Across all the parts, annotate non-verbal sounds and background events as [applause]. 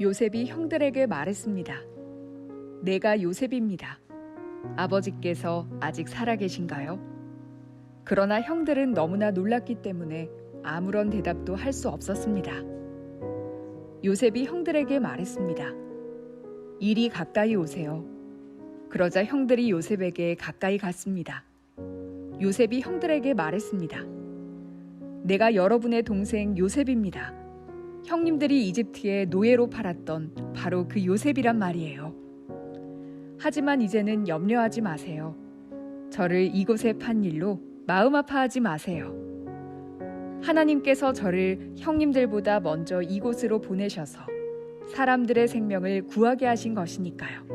요셉이 형들에게 말했습니다. 내가 요셉입니다. 아버지께서 아직 살아계신가요? 그러나 형들은 너무나 놀랐기 때문에 아무런 대답도 할 수 없었습니다. 요셉이 형들에게 말했습니다. 이리 가까이 오세요. 그러자 형들이 요셉에게 가까이 갔습니다. 요셉이 형들에게 말했습니다. 내가 여러분의 동생 요셉입니다. 형님들이 이집트에 노예로 팔았던 바로 그 요셉이란 말이에요. 하지만 이제는 염려하지 마세요. 저를 이곳에 판 일로 마음 아파하지 마세요. 하나님께서 저를 형님들보다 먼저 이곳으로 보내셔서 사람들의 생명을 구하게 하신 것이니까요.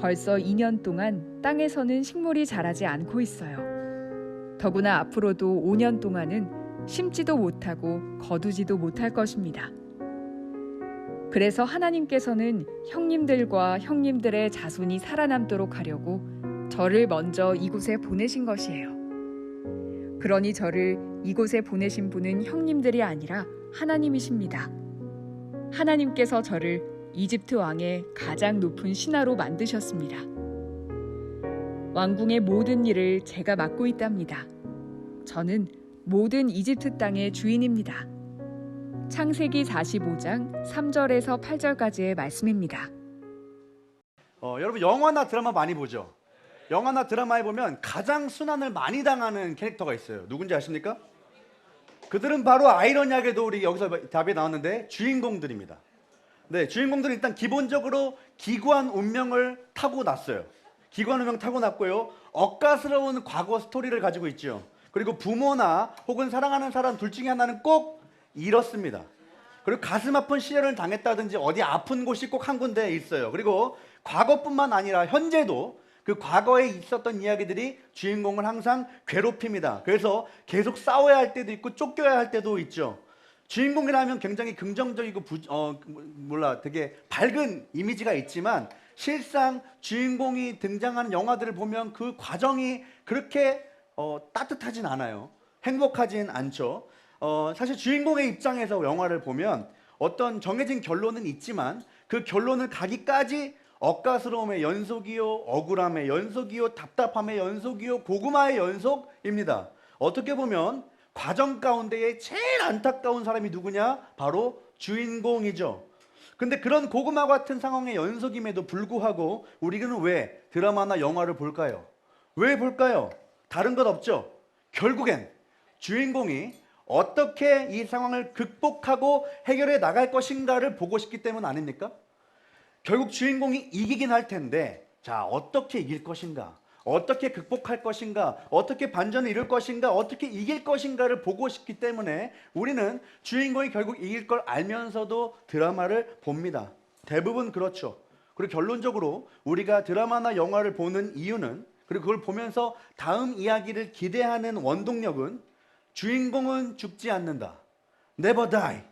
벌써 2년 동안 땅에서는 식물이 자라지 않고 있어요. 더구나 앞으로도 5년 동안은 심지도 못하고 거두지도 못할 것입니다. 그래서 하나님께서는 형님들과 형님들의 자손이 살아남도록 하려고 저를 먼저 이곳에 보내신 것이에요. 그러니 저를 이곳에 보내신 분은 형님들이 아니라 하나님이십니다. 하나님께서 저를 이집트 왕의 가장 높은 신하로 만드셨습니다. 왕궁의 모든 일을 제가 맡고 있답니다. 저는 모든 이집트 땅의 주인입니다. 창세기 45장 3절에서 8절까지의 말씀입니다. 어, 여러분 영화나 드라마 많이 보죠? 영화나 드라마에 보면 가장 순환을 많이 당하는 캐릭터가 있어요. 누군지 아십니까? 그들은 바로 아이러니하게도 우리 여기서 답이 나왔는데 주인공들입니다. 네, 주인공들은 일단 기본적으로 기구한 운명을 타고 났어요. 기구한 운명 타고 났고요. 억까스러운 과거 스토리를 가지고 있죠. 그리고 부모나 혹은 사랑하는 사람 둘 중에 하나는 꼭 잃었습니다. 그리고 가슴 아픈 시련을 당했다든지 어디 아픈 곳이 꼭 한 군데 있어요. 그리고 과거뿐만 아니라 현재도 그 과거에 있었던 이야기들이 주인공을 항상 괴롭힙니다. 그래서 계속 싸워야 할 때도 있고 쫓겨야 할 때도 있죠. 주인공이라면 굉장히 긍정적이고 부, 어, 몰라 되게 밝은 이미지가 있지만 실상 주인공이 등장하는 영화들을 보면 그 과정이 그렇게 어, 따뜻하진 않아요. 행복하진 않죠. 어, 사실 주인공의 입장에서 영화를 보면 어떤 정해진 결론은 있지만 그 결론을 가기까지 억가스러움의 연속이요, 억울함의 연속이요, 답답함의 연속이요, 고구마의 연속입니다. 어떻게 보면 과정 가운데에 제일 안타까운 사람이 누구냐? 바로 주인공이죠. 근데 그런 고구마 같은 상황의 연속임에도 불구하고 우리는 왜 드라마나 영화를 볼까요? 왜 볼까요? 다른 것 없죠. 결국엔 주인공이 어떻게 이 상황을 극복하고 해결해 나갈 것인가를 보고 싶기 때문 아닙니까? 결국 주인공이 이기긴 할 텐데 자 어떻게 이길 것인가? 어떻게 극복할 것인가? 어떻게 반전을 이룰 것인가? 어떻게 이길 것인가를 보고 싶기 때문에 우리는 주인공이 결국 이길 걸 알면서도 드라마를 봅니다. 대부분 그렇죠. 그리고 결론적으로 우리가 드라마나 영화를 보는 이유는 그리고 그걸 보면서 다음 이야기를 기대하는 원동력은 주인공은 죽지 않는다 never die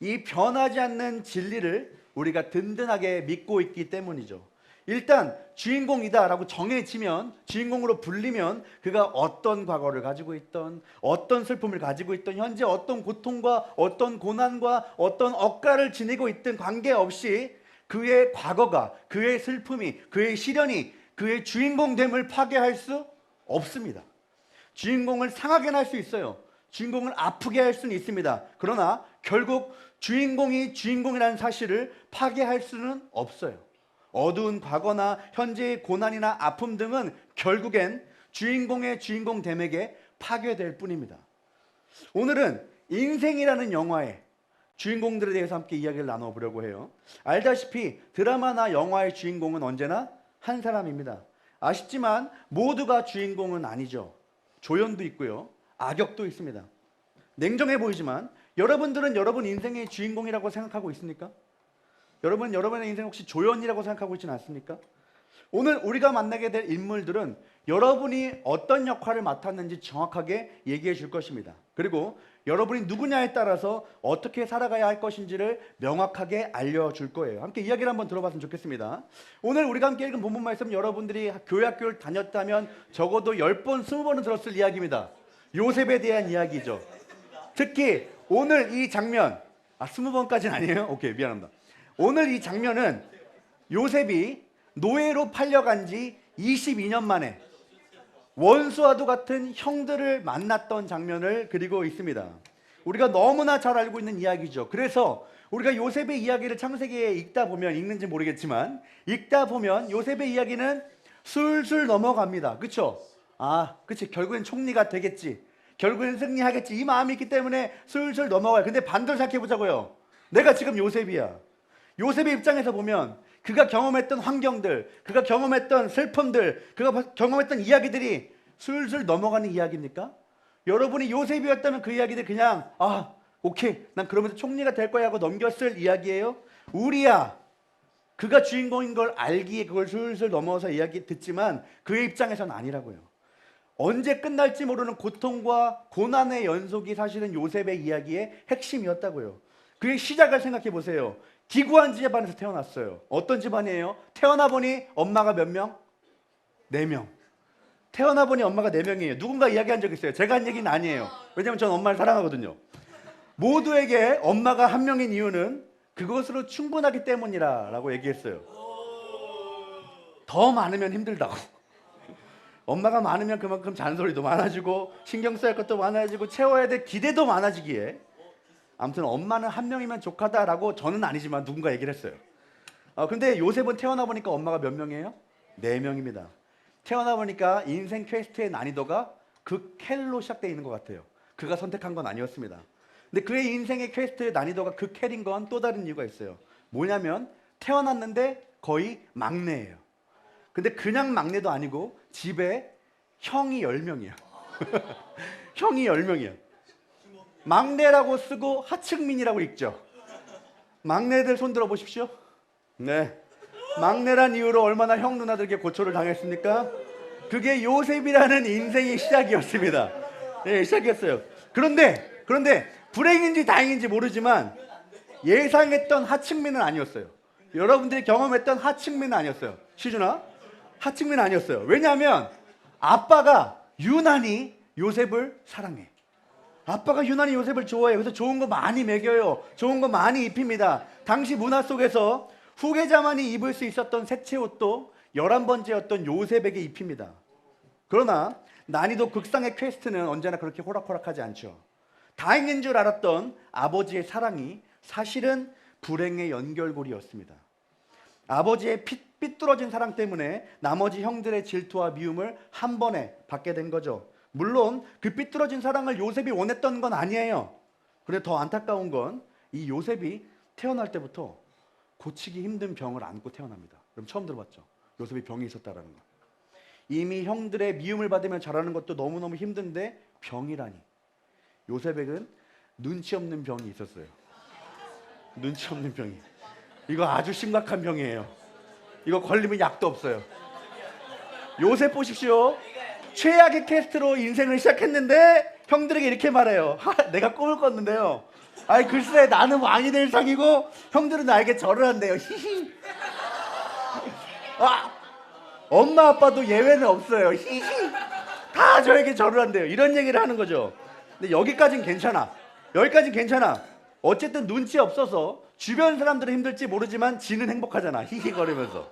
이 변하지 않는 진리를 우리가 든든하게 믿고 있기 때문이죠. 일단 주인공이다라고 정해지면 주인공으로 불리면 그가 어떤 과거를 가지고 있던 어떤 슬픔을 가지고 있던 현재 어떤 고통과 어떤 고난과 어떤 억가를 지니고 있든 관계없이 그의 과거가 그의 슬픔이 그의 시련이 그의 주인공됨을 파괴할 수 없습니다. 주인공을 상하게 할 수 있어요. 주인공을 아프게 할 수는 있습니다. 그러나 결국 주인공이 주인공이라는 사실을 파괴할 수는 없어요. 어두운 과거나 현재의 고난이나 아픔 등은 결국엔 주인공의 주인공됨에게 파괴될 뿐입니다. 오늘은 인생이라는 영화의 주인공들에 대해서 함께 이야기를 나눠보려고 해요. 알다시피 드라마나 영화의 주인공은 언제나 한 사람입니다. 아쉽지만 모두가 주인공은 아니죠. 조연도 있고요. 악역도 있습니다. 냉정해 보이지만 여러분들은 여러분 인생의 주인공이라고 생각하고 있습니까? 여러분 여러분의 인생 혹시 조연이라고 생각하고 있지는 않습니까? 오늘 우리가 만나게 될 인물들은 여러분이 어떤 역할을 맡았는지 정확하게 얘기해 줄 것입니다. 그리고 여러분이 누구냐에 따라서 어떻게 살아가야 할 것인지를 명확하게 알려줄 거예요. 함께 이야기를 한번 들어봤으면 좋겠습니다. 오늘 우리가 함께 읽은 본문 말씀 여러분들이 교회 학교를 다녔다면 적어도 10번, 20번은 들었을 이야기입니다. 요셉에 대한 이야기죠. 특히 오늘 이 장면 아 스무 번까지는 아니에요? 오케이 미안합니다. 오늘 이 장면은 요셉이 노예로 팔려간 지 22년 만에 원수와도 같은 형들을 만났던 장면을 그리고 있습니다. 우리가 너무나 잘 알고 있는 이야기죠. 그래서 우리가 요셉의 이야기를 창세기에 읽다 보면 읽는지 모르겠지만 읽다 보면 요셉의 이야기는 술술 넘어갑니다. 그렇죠? 아, 그렇지. 결국엔 총리가 되겠지. 결국엔 승리하겠지. 이 마음이 있기 때문에 술술 넘어가요. 근데 반대로 생각해 보자고요. 내가 지금 요셉이야. 요셉의 입장에서 보면 그가 경험했던 환경들, 그가 경험했던 슬픔들, 그가 경험했던 이야기들이 술술 넘어가는 이야기입니까? 여러분이 요셉이었다면 그 이야기들 그냥 아 오케이 난 그러면서 총리가 될 거야 하고 넘겼을 이야기예요. 우리야 그가 주인공인 걸 알기에 그걸 술술 넘어서 이야기 듣지만 그의 입장에서는 아니라고요. 언제 끝날지 모르는 고통과 고난의 연속이 사실은 요셉의 이야기의 핵심이었다고요. 그의 시작을 생각해 보세요. 기구한 집안에서 태어났어요. 어떤 집안이에요? 태어나 보니 엄마가 몇 명? 네 명. 태어나 보니 엄마가 네 명이에요. 누군가 이야기한 적 있어요. 제가 한 얘기는 아니에요. 왜냐면 전 엄마를 사랑하거든요. 모두에게 엄마가 한 명인 이유는 그것으로 충분하기 때문이라라고 얘기했어요. 더 많으면 힘들다고. 엄마가 많으면 그만큼 잔소리도 많아지고 신경 써야 할 것도 많아지고 채워야 될 기대도 많아지기에 아무튼 엄마는 한 명이면 족하다라고 저는 아니지만 누군가 얘기를 했어요. 어, 근데 요셉은 태어나 보니까 엄마가 몇 명이에요? 네 명입니다. 태어나 보니까 인생 퀘스트의 난이도가 그 켈로 시작되어 있는 것 같아요. 그가 선택한 건 아니었습니다. 근데 그의 인생의 퀘스트의 난이도가 그 켈인 건 또 다른 이유가 있어요. 뭐냐면 태어났는데 거의 막내예요. 근데 그냥 막내도 아니고 집에 형이 10명이야. [laughs] 형이 10명이야. 막내라고 쓰고 하층민이라고 읽죠. 막내들 손 들어 보십시오. 네. 막내란 이유로 얼마나 형 누나들에게 고초를 당했습니까? 그게 요셉이라는 인생의 시작이었습니다. 예, 시작이었어요. 그런데 그런데 불행인지 다행인지 모르지만 예상했던 하층민은 아니었어요. 여러분들이 경험했던 하층민은 아니었어요. 시준아, 하층민은 아니었어요. 왜냐하면 아빠가 유난히 요셉을 사랑해. 아빠가 유난히 요셉을 좋아해요. 그래서 좋은 거 많이 먹여요. 좋은 거 많이 입힙니다. 당시 문화 속에서 후계자만이 입을 수 있었던 색채 옷도 열한 번째였던 요셉에게 입힙니다. 그러나 난이도 극상의 퀘스트는 언제나 그렇게 호락호락하지 않죠. 다행인 줄 알았던 아버지의 사랑이 사실은 불행의 연결고리였습니다. 아버지의 피, 삐뚤어진 사랑 때문에 나머지 형들의 질투와 미움을 한 번에 받게 된 거죠. 물론 그 삐뚤어진 사랑을 요셉이 원했던 건 아니에요. 그런데 더 안타까운 건 이 요셉이 태어날 때부터 고치기 힘든 병을 안고 태어납니다. 그럼 처음 들어봤죠? 요셉이 병이 있었다라는 거. 이미 형들의 미움을 받으며 자라는 것도 너무너무 힘든데 병이라니. 요셉에겐 눈치 없는 병이 있었어요. 눈치 없는 병이. 이거 아주 심각한 병이에요. 이거 걸리면 약도 없어요. 요셉 보십시오. 최악의 캐스트로 인생을 시작했는데 형들에게 이렇게 말해요. 하, 내가 꿈을 꿨는데요. 아이 글쎄 나는 왕이 될 상이고 형들은 나에게 절을 한대요. 히히. 아, 엄마 아빠도 예외는 없어요. 히히. 다 저에게 절을 한대요. 이런 얘기를 하는 거죠. 근데 여기까진 괜찮아. 여기까진 괜찮아. 어쨌든 눈치 없어서 주변 사람들은 힘들지 모르지만 지는 행복하잖아. 히히 거리면서.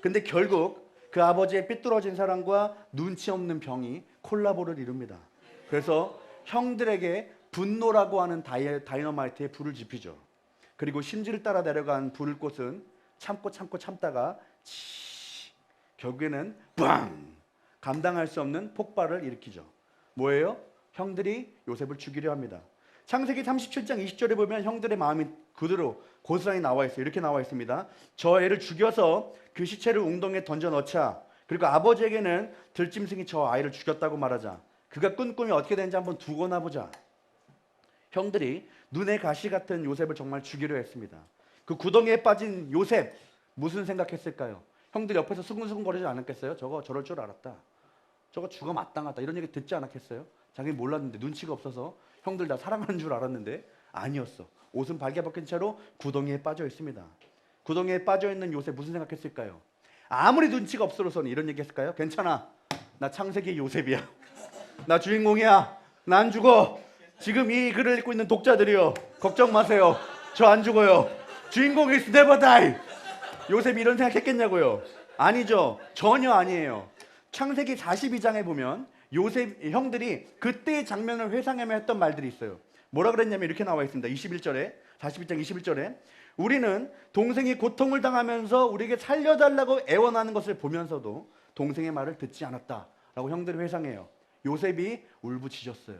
근데 결국 그 아버지의 삐뚤어진 사랑과 눈치 없는 병이 콜라보를 이룹니다. 그래서 형들에게 분노라고 하는 다이, 다이너마이트에 불을 지피죠. 그리고 심지를 따라 내려간 불꽃은 참고 참고 참다가 치, 결국에는 빵 감당할 수 없는 폭발을 일으키죠. 뭐예요? 형들이 요셉을 죽이려 합니다. 창세기 37장 20절에 보면 형들의 마음이 그대로 고스란히 나와 있어요. 이렇게 나와 있습니다. 저 애를 죽여서 그 시체를 웅덩이에 던져 넣자. 그리고 아버지에게는 들짐승이 저 아이를 죽였다고 말하자. 그가 꾼 꿈이 어떻게 되는지 한번 두고나 보자. 형들이 눈에 가시 같은 요셉을 정말 죽이려 했습니다. 그 구덩이에 빠진 요셉 무슨 생각했을까요? 형들 옆에서 수근수근 거리지 않았겠어요? 저거 저럴 줄 알았다. 저거 죽어 마땅하다. 이런 얘기 듣지 않았겠어요? 자기 몰랐는데 눈치가 없어서 형들 나 사랑하는 줄 알았는데 아니었어. 옷은 발개 벗긴 채로 구덩이에 빠져 있습니다. 구덩이에 빠져 있는 요셉 무슨 생각했을까요? 아무리 눈치가 없어서는 이런 얘기 했을까요? 괜찮아. 나 창세기 요셉이야. [laughs] 나 주인공이야. 난 죽어. 지금 이 글을 읽고 있는 독자들이요. 걱정 마세요. 저 안 죽어요. 주인공 is never die. 요셉이 이런 생각했겠냐고요? 아니죠. 전혀 아니에요. 창세기 42장에 보면 요셉 형들이 그때의 장면을 회상하며 했던 말들이 있어요. 뭐라 그랬냐면 이렇게 나와 있습니다. 21절에 41장 21절에 우리는 동생이 고통을 당하면서 우리에게 살려달라고 애원하는 것을 보면서도 동생의 말을 듣지 않았다라고 형들이 회상해요. 요셉이 울부짖었어요.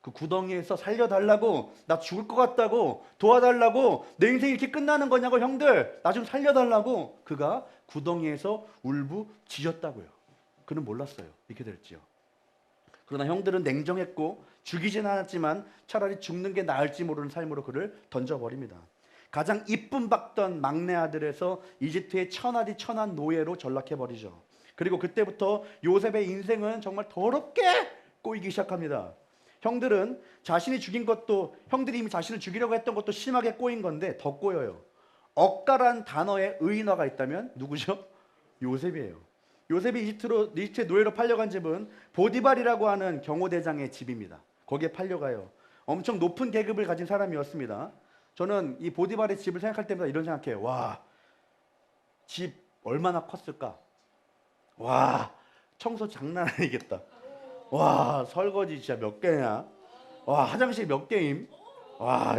그 구덩이에서 살려달라고 나 죽을 것 같다고 도와달라고 내 인생이 이렇게 끝나는 거냐고 형들 나 좀 살려달라고 그가 구덩이에서 울부짖었다고요. 그는 몰랐어요. 이렇게 될지요. 그러나 형들은 냉정했고 죽이진 않았지만 차라리 죽는 게 나을지 모르는 삶으로 그를 던져버립니다. 가장 이쁨 받던 막내 아들에서 이집트의 천하디 천한 노예로 전락해 버리죠. 그리고 그때부터 요셉의 인생은 정말 더럽게 꼬이기 시작합니다. 형들은 자신이 죽인 것도 형들이 이미 자신을 죽이려고 했던 것도 심하게 꼬인 건데 더 꼬여요. 억가란 단어에 의인화가 있다면 누구죠? 요셉이에요. 요셉이 이집트로 이집트의 노예로 팔려간 집은 보디발이라고 하는 경호대장의 집입니다. 거기에 팔려가요. 엄청 높은 계급을 가진 사람이었습니다. 저는 이 보디발의 집을 생각할 때마다 이런 생각해요. 와, 집 얼마나 컸을까? 와, 청소 장난 아니겠다. 와, 설거지 진짜 몇 개냐? 와, 화장실 몇 개임? 와,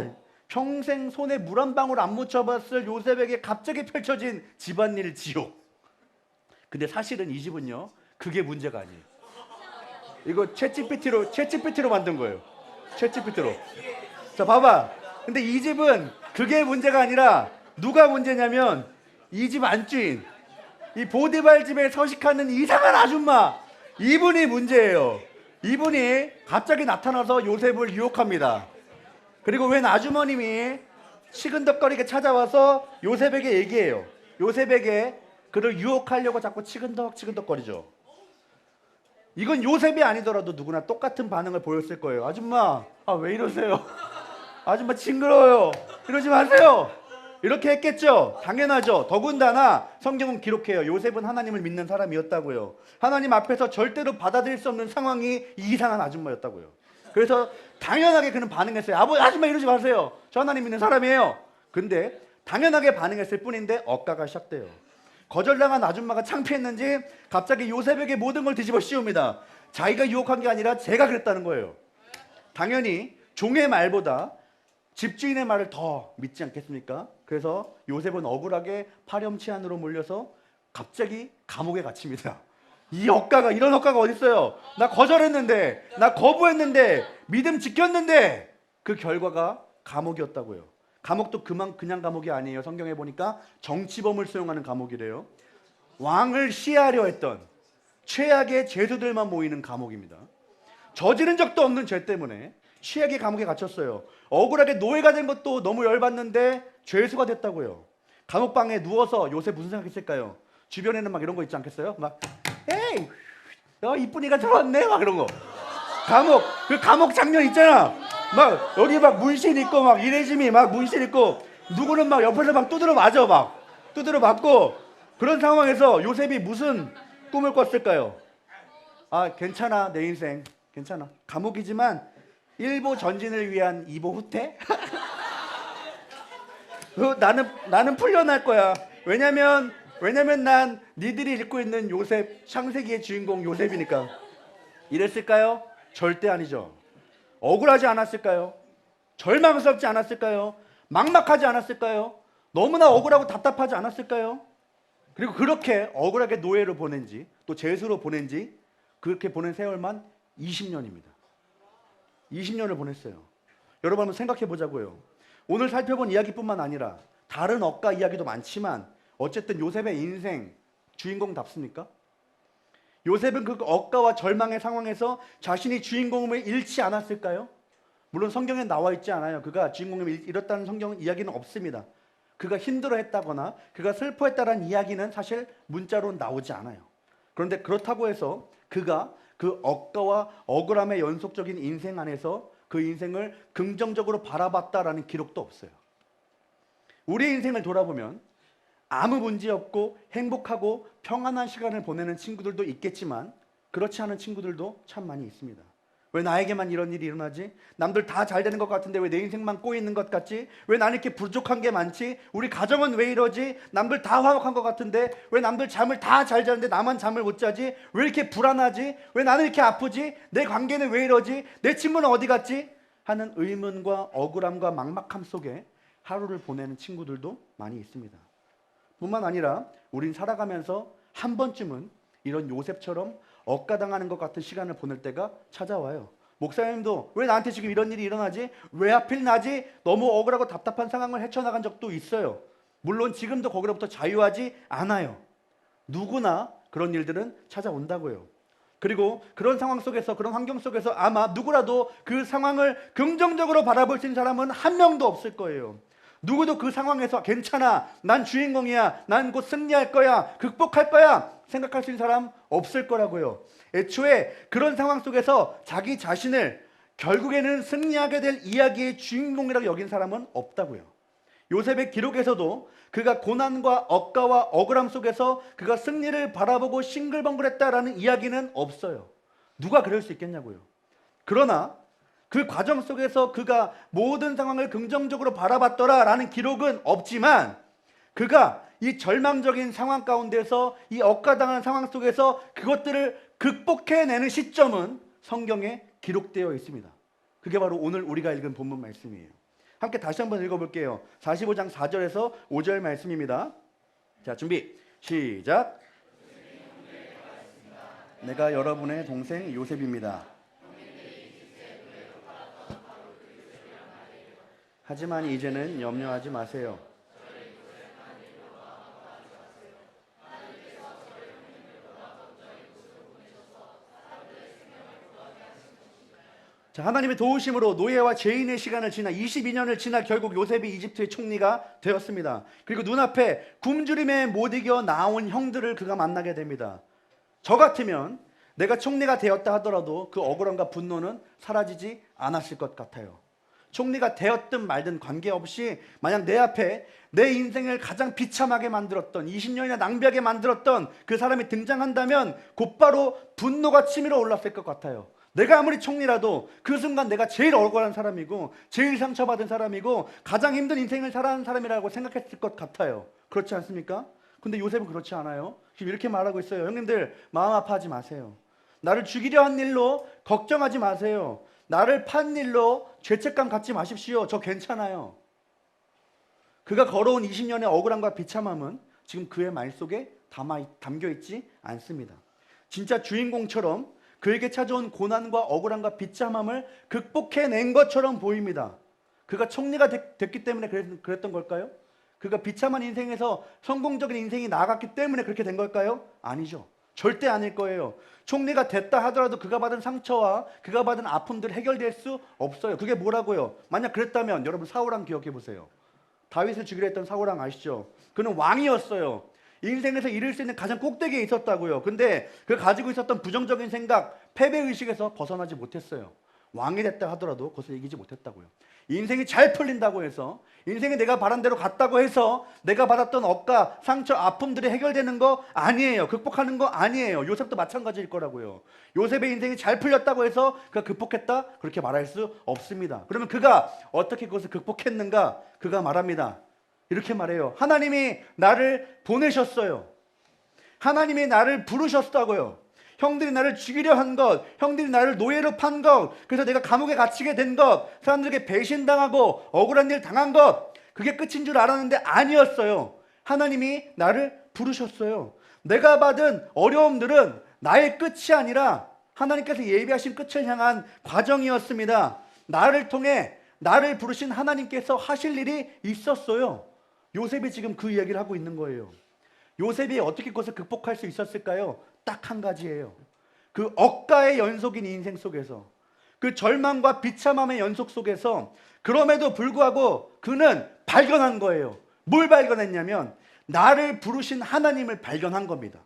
평생 손에 물 한 방울 안 묻혀봤을 요셉에게 갑자기 펼쳐진 집안일 지옥. 근데 사실은 이 집은요, 그게 문제가 아니에요. 이거 챗GPT로 챗GPT로 만든 거예요. 챗GPT로. 자, 봐봐. 근데 이 집은 그게 문제가 아니라 누가 문제냐면 이 집 안주인, 이 보디발 집에 서식하는 이상한 아줌마 이분이 문제예요. 이분이 갑자기 나타나서 요셉을 유혹합니다. 그리고 웬 아주머님이 치근덕거리게 찾아와서 요셉에게 얘기해요. 요셉에게 그를 유혹하려고 자꾸 치근덕 치근덕거리죠. 이건 요셉이 아니더라도 누구나 똑같은 반응을 보였을 거예요. 아줌마, 아 왜 이러세요? [laughs] 아줌마 징그러워요. 이러지 마세요. 이렇게 했겠죠. 당연하죠. 더군다나 성경은 기록해요. 요셉은 하나님을 믿는 사람이었다고요. 하나님 앞에서 절대로 받아들일 수 없는 상황이 이 이상한 아줌마였다고요. 그래서 당연하게 그는 반응했어요. 아버 아줌마 이러지 마세요. 저 하나님 믿는 사람이에요. 근데 당연하게 반응했을 뿐인데 억가가 시작돼요. 거절당한 아줌마가 창피했는지 갑자기 요셉에게 모든 걸 뒤집어 씌웁니다. 자기가 유혹한 게 아니라 제가 그랬다는 거예요. 당연히 종의 말보다 집주인의 말을 더 믿지 않겠습니까? 그래서 요셉은 억울하게 파렴치 안으로 몰려서 갑자기 감옥에 갇힙니다. 이 억가가 이런 억가가 어디 있어요? 나 거절했는데, 나 거부했는데, 믿음 지켰는데 그 결과가 감옥이었다고요. 감옥도 그만 그냥 감옥이 아니에요. 성경에 보니까 정치범을 수용하는 감옥이래요. 왕을 시해하려 했던 최악의 죄수들만 모이는 감옥입니다. 저지른 적도 없는 죄 때문에 최악의 감옥에 갇혔어요. 억울하게 노예가 된 것도 너무 열받는데 죄수가 됐다고요. 감옥방에 누워서 요새 무슨 생각했을까요? 주변에는 막 이런 거 있지 않겠어요? 막 에이, 야 이쁜이가 들어왔네 막 이런 거. 감옥 그 감옥 장면 있잖아. 막 여기 막 문신 있고 막 이레짐이 막 문신 있고 누구는 막 옆에서 막 두드려 맞아 막 두드려 맞고 그런 상황에서 요셉이 무슨 꿈을 꿨을까요? 아 괜찮아 내 인생 괜찮아 감옥이지만 일보 전진을 위한 이보 후퇴? 그 [laughs] 나는 나는 풀려날 거야. 왜냐면 왜냐면 난 니들이 읽고 있는 요셉 창세기의 주인공 요셉이니까. 이랬을까요? 절대 아니죠. 억울하지 않았을까요? 절망스럽지 않았을까요? 막막하지 않았을까요? 너무나 억울하고 답답하지 않았을까요? 그리고 그렇게 억울하게 노예로 보낸지 또 죄수로 보낸지 그렇게 보낸 세월만 20년입니다. 20년을 보냈어요. 여러분 한번 생각해 보자고요. 오늘 살펴본 이야기뿐만 아니라 다른 억가 이야기도 많지만 어쨌든 요셉의 인생 주인공답습니까? 요셉은 그 억가와 절망의 상황에서 자신이 주인공임을 잃지 않았을까요? 물론 성경에 나와 있지 않아요. 그가 주인공임을 잃- 잃었다는 성경 이야기는 없습니다. 그가 힘들어했다거나 그가 슬퍼했다는 이야기는 사실 문자로 나오지 않아요. 그런데 그렇다고 해서 그가 그 억가와 억울함의 연속적인 인생 안에서 그 인생을 긍정적으로 바라봤다라는 기록도 없어요. 우리의 인생을 돌아보면 아무 문제 없고 행복하고 평안한 시간을 보내는 친구들도 있겠지만 그렇지 않은 친구들도 참 많이 있습니다. 왜 나에게만 이런 일이 일어나지? 남들 다 잘 되는 것 같은데 왜 내 인생만 꼬여 있는 것 같지? 왜 나는 이렇게 부족한 게 많지? 우리 가정은 왜 이러지? 남들 다 화목한 것 같은데 왜 남들 잠을 다 잘 자는데 나만 잠을 못 자지? 왜 이렇게 불안하지? 왜 나는 이렇게 아프지? 내 관계는 왜 이러지? 내 친구는 어디 갔지? 하는 의문과 억울함과 막막함 속에 하루를 보내는 친구들도 많이 있습니다. 뿐만 아니라 우린 살아가면서 한 번쯤은 이런 요셉처럼 억가당하는 것 같은 시간을 보낼 때가 찾아와요. 목사님도 왜 나한테 지금 이런 일이 일어나지? 왜 하필 나지? 너무 억울하고 답답한 상황을 헤쳐나간 적도 있어요. 물론 지금도 거기로부터 자유하지 않아요. 누구나 그런 일들은 찾아온다고요. 그리고 그런 상황 속에서 그런 환경 속에서 아마 누구라도 그 상황을 긍정적으로 바라볼 수 있는 사람은 한 명도 없을 거예요. 누구도 그 상황에서 괜찮아. 난 주인공이야. 난 곧 승리할 거야. 극복할 거야. 생각할 수 있는 사람 없을 거라고요. 애초에 그런 상황 속에서 자기 자신을 결국에는 승리하게 될 이야기의 주인공이라고 여긴 사람은 없다고요. 요셉의 기록에서도 그가 고난과 억가와 억울함 속에서 그가 승리를 바라보고 싱글벙글했다라는 이야기는 없어요. 누가 그럴 수 있겠냐고요. 그러나 그 과정 속에서 그가 모든 상황을 긍정적으로 바라봤더라라는 기록은 없지만 그가 이 절망적인 상황 가운데서 이 억가당한 상황 속에서 그것들을 극복해내는 시점은 성경에 기록되어 있습니다. 그게 바로 오늘 우리가 읽은 본문 말씀이에요. 함께 다시 한번 읽어볼게요. 45장 4절에서 5절 말씀입니다. 자, 준비. 시작. 내가 여러분의 동생 요셉입니다. 하지만 이제는 염려하지 마세요. 자, 하나님의 도우심으로 노예와 죄인의 시간을 지나 22년을 지나 결국 요셉이 이집트의 총리가 되었습니다. 그리고 눈앞에 굶주림에 못 이겨 나온 형들을 그가 만나게 됩니다. 저 같으면 내가 총리가 되었다 하더라도 그 억울함과 분노는 사라지지 않았을 것 같아요. 총리가 되었든 말든 관계없이 만약 내 앞에 내 인생을 가장 비참하게 만들었던 20년이나 낭비하게 만들었던 그 사람이 등장한다면 곧바로 분노가 치밀어 올랐을 것 같아요. 내가 아무리 총리라도 그 순간 내가 제일 억울한 사람이고 제일 상처받은 사람이고 가장 힘든 인생을 살아온 사람이라고 생각했을 것 같아요. 그렇지 않습니까? 근데 요셉은 그렇지 않아요. 지금 이렇게 말하고 있어요. 형님들 마음 아파하지 마세요. 나를 죽이려 한 일로 걱정하지 마세요. 나를 판 일로 죄책감 갖지 마십시오. 저 괜찮아요. 그가 걸어온 20년의 억울함과 비참함은 지금 그의 말 속에 담아 담겨 있지 않습니다. 진짜 주인공처럼 그에게 찾아온 고난과 억울함과 비참함을 극복해낸 것처럼 보입니다. 그가 총리가 됐, 됐기 때문에 그랬, 그랬 던 걸까요? 그가 비참한 인생에서 성공적인 인생이 나아갔기 때문에 그렇게 된 걸까요? 아니죠. 절대 아닐 거예요. 총리가 됐다 하더라도 그가 받은 상처와 그가 받은 아픔들 해결될 수 없어요. 그게 뭐라고요? 만약 그랬다면 여러분 사울왕 기억해 보세요. 다윗을 죽이려 했던 사울왕 아시죠? 그는 왕이었어요. 인생에서 이룰 수 있는 가장 꼭대기에 있었다고요. 근데 그 가지고 있었던 부정적인 생각, 패배 의식에서 벗어나지 못했어요. 왕이 됐다 하더라도 그것을 이기지 못했다고요. 인생이 잘 풀린다고 해서 인생이 내가 바란 대로 갔다고 해서 내가 받았던 억과 상처, 아픔들이 해결되는 거 아니에요. 극복하는 거 아니에요. 요셉도 마찬가지일 거라고요. 요셉의 인생이 잘 풀렸다고 해서 그가 극복했다? 그렇게 말할 수 없습니다. 그러면 그가 어떻게 그것을 극복했는가? 그가 말합니다. 이렇게 말해요. 하나님이 나를 보내셨어요. 하나님이 나를 부르셨다고요. 형들이 나를 죽이려 한 것, 형들이 나를 노예로 판 것, 그래서 내가 감옥에 갇히게 된 것, 사람들에게 배신당하고 억울한 일 당한 것, 그게 끝인 줄 알았는데 아니었어요. 하나님이 나를 부르셨어요. 내가 받은 어려움들은 나의 끝이 아니라 하나님께서 예비하신 끝을 향한 과정이었습니다. 나를 통해 나를 부르신 하나님께서 하실 일이 있었어요. 요셉이 지금 그 이야기를 하고 있는 거예요. 요셉이 어떻게 그것을 극복할 수 있었을까요? 딱 한 가지예요. 그 억가의 연속인 인생 속에서 그 절망과 비참함의 연속 속에서 그럼에도 불구하고 그는 발견한 거예요. 뭘 발견했냐면 나를 부르신 하나님을 발견한 겁니다.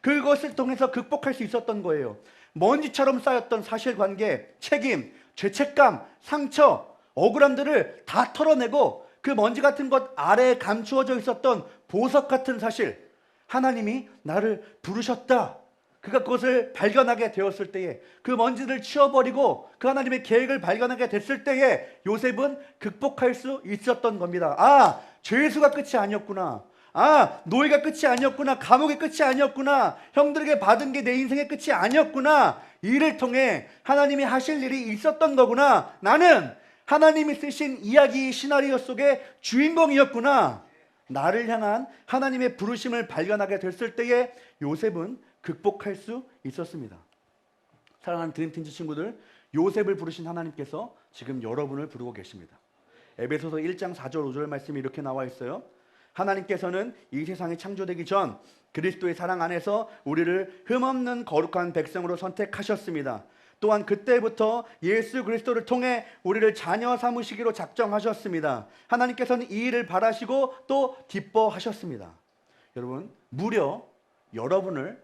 그것을 통해서 극복할 수 있었던 거예요. 먼지처럼 쌓였던 사실관계, 책임, 죄책감, 상처, 억울함들을 다 털어내고 그 먼지 같은 것 아래에 감추어져 있었던 보석 같은 사실, 하나님이 나를 부르셨다. 그가 그것을 발견하게 되었을 때에 그 먼지를 치워버리고 그 하나님의 계획을 발견하게 됐을 때에 요셉은 극복할 수 있었던 겁니다. 아, 죄수가 끝이 아니었구나. 아, 노예가 끝이 아니었구나. 감옥의 끝이 아니었구나. 형들에게 받은 게 내 인생의 끝이 아니었구나. 이를 통해 하나님이 하실 일이 있었던 거구나. 나는 하나님이 쓰신 이야기 시나리오 속의 주인공이었구나. 나를 향한 하나님의 부르심을 발견하게 됐을 때에 요셉은 극복할 수 있었습니다. 사랑하는 드림팀즈 친구들, 요셉을 부르신 하나님께서 지금 여러분을 부르고 계십니다. 에베소서 1장 4절 5절 말씀이 이렇게 나와 있어요. 하나님께서는 이 세상이 창조되기 전 그리스도의 사랑 안에서 우리를 흠없는 거룩한 백성으로 선택하셨습니다. 또한 그때부터 예수 그리스도를 통해 우리를 자녀 삼으시기로 작정하셨습니다. 하나님께서는 이 일을 바라시고 또 기뻐하셨습니다. 여러분, 무려 여러분을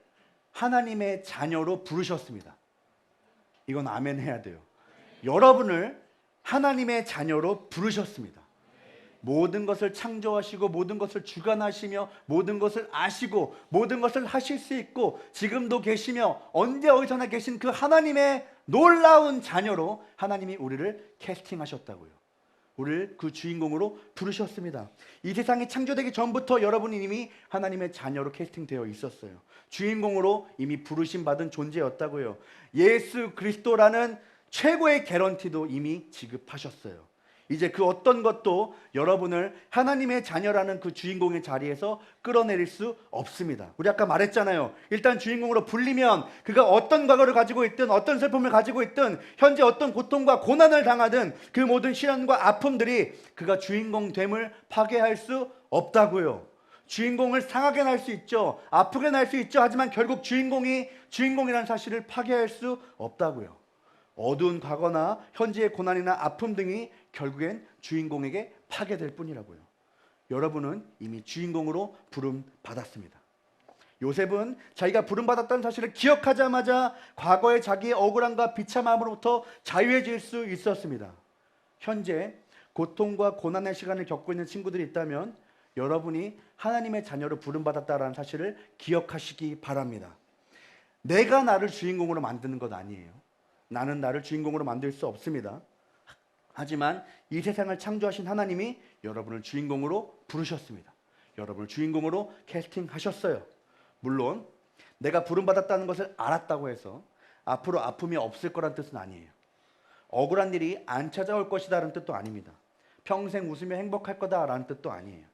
하나님의 자녀로 부르셨습니다. 이건 아멘 해야 돼요. 여러분을 하나님의 자녀로 부르셨습니다. 모든 것을 창조하시고 모든 것을 주관하시며 모든 것을 아시고 모든 것을 하실 수 있고 지금도 계시며 언제 어디서나 계신 그 하나님의 놀라운 자녀로 하나님이 우리를 캐스팅하셨다고요. 우리를 그 주인공으로 부르셨습니다. 이 세상이 창조되기 전부터 여러분이 이미 하나님의 자녀로 캐스팅되어 있었어요. 주인공으로 이미 부르심 받은 존재였다고요. 예수 그리스도라는 최고의 개런티도 이미 지급하셨어요. 이제 그 어떤 것도 여러분을 하나님의 자녀라는 그 주인공의 자리에서 끌어내릴 수 없습니다. 우리 아까 말했잖아요. 일단 주인공으로 불리면 그가 어떤 과거를 가지고 있든 어떤 슬픔을 가지고 있든 현재 어떤 고통과 고난을 당하든 그 모든 시련과 아픔들이 그가 주인공 됨을 파괴할 수 없다고요. 주인공을 상하게 날 수 있죠. 아프게 날 수 있죠. 하지만 결국 주인공이 주인공이라는 사실을 파괴할 수 없다고요. 어두운 과거나 현재의 고난이나 아픔 등이 결국엔 주인공에게 파괴될 뿐이라고요. 여러분은 이미 주인공으로 부름 받았습니다. 요셉은 자기가 부름 받았다는 사실을 기억하자마자 과거의 자기의 억울함과 비참함으로부터 자유해질 수 있었습니다. 현재 고통과 고난의 시간을 겪고 있는 친구들이 있다면 여러분이 하나님의 자녀로 부름 받았다라는 사실을 기억하시기 바랍니다. 내가 나를 주인공으로 만드는 것 아니에요. 나는 나를 주인공으로 만들 수 없습니다. 하지만 이 세상을 창조하신 하나님이 여러분을 주인공으로 부르셨습니다. 여러분을 주인공으로 캐스팅하셨어요. 물론 내가 부름받았다는 것을 알았다고 해서 앞으로 아픔이 없을 거란 뜻은 아니에요. 억울한 일이 안 찾아올 것이다라는 뜻도 아닙니다. 평생 웃으며 행복할 거다라는 뜻도 아니에요.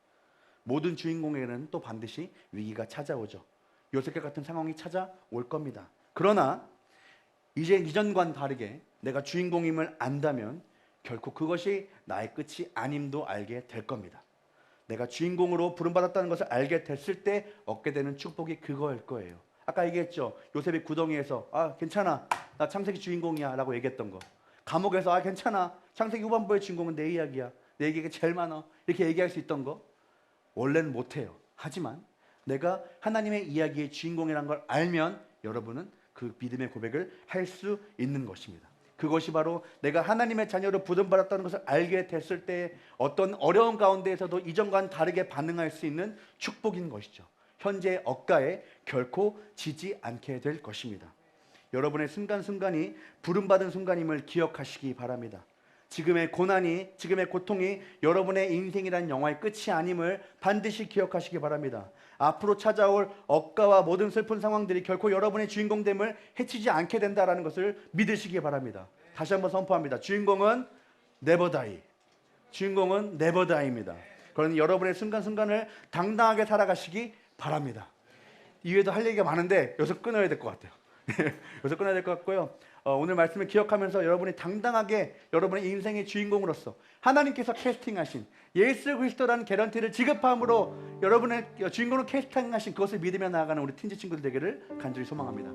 모든 주인공에게는 또 반드시 위기가 찾아오죠. 요셉과 같은 상황이 찾아올 겁니다. 그러나 이제 이전과는 다르게 내가 주인공임을 안다면 결코 그것이 나의 끝이 아님도 알게 될 겁니다. 내가 주인공으로 부름받았다는 것을 알게 됐을 때 얻게 되는 축복이 그거일 거예요. 아까 얘기했죠. 요셉이 구덩이에서 아 괜찮아 나 창세기 주인공이야 라고 얘기했던 거. 감옥에서 아 괜찮아 창세기 후반부의 주인공은 내 이야기야 내 얘기가 제일 많아 이렇게 얘기할 수 있던 거 원래는 못해요. 하지만 내가 하나님의 이야기의 주인공이라는 걸 알면 여러분은 그 믿음의 고백을 할 수 있는 것입니다. 그것이 바로 내가 하나님의 자녀로 부름받았다는 것을 알게 됐을 때 어떤 어려운 가운데에서도 이전과는 다르게 반응할 수 있는 축복인 것이죠. 현재의 억가에 결코 지지 않게 될 것입니다. 여러분의 순간순간이 부름받은 순간임을 기억하시기 바랍니다. 지금의 고난이, 지금의 고통이 여러분의 인생이란 영화의 끝이 아님을 반드시 기억하시기 바랍니다. 앞으로 찾아올 억가와 모든 슬픈 상황들이 결코 여러분의 주인공됨을 해치지 않게 된다라는 것을 믿으시기 바랍니다. 다시 한번 선포합니다. 주인공은 die. 주인공은 die입니다. 그러니 여러분의 순간순간을 당당하게 살아가시기 바랍니다. 이외에도 할 얘기가 많은데 여기서 끊어야 될 것 같아요. [laughs] 여기서 끊어야 될 것 같고요. 어, 오늘 말씀을 기억하면서 여러분이 당당하게 여러분의 인생의 주인공으로서 하나님께서 캐스팅하신 예수 그리스도라는 개런티를 지급함으로 여러분의 주인공으로 캐스팅하신 그것을 믿으며 나아가는 우리 틴지 친구들 되기를 간절히 소망합니다.